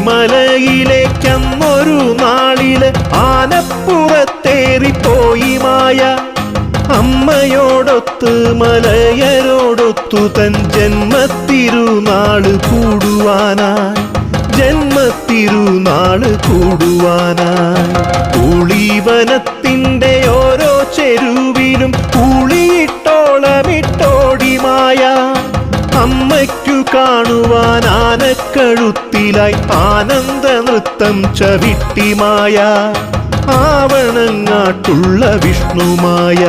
മലയിലേക്കന്നൊരു നാളിൽ ആനപ്പുറത്തേറിപ്പോയി മായ. അമ്മയോടൊത്ത് മലയരോടൊത്തു തൻ ജന്മത്തിരുനാൾ കൂടുവാനായി. ജന്മത്തിരുനാൾ കൂടുവാനായി. പുളിവനത്തിന്റെ ഓരോ ചെരുവിലും അമ്മയ്ക്കു കാണുവാൻ ആനക്കഴുത്തിലായി ആനന്ദ നൃത്തം ചവിട്ടിമായ ആവണങ്ങാട്ടുള്ള വിഷ്ണുമായ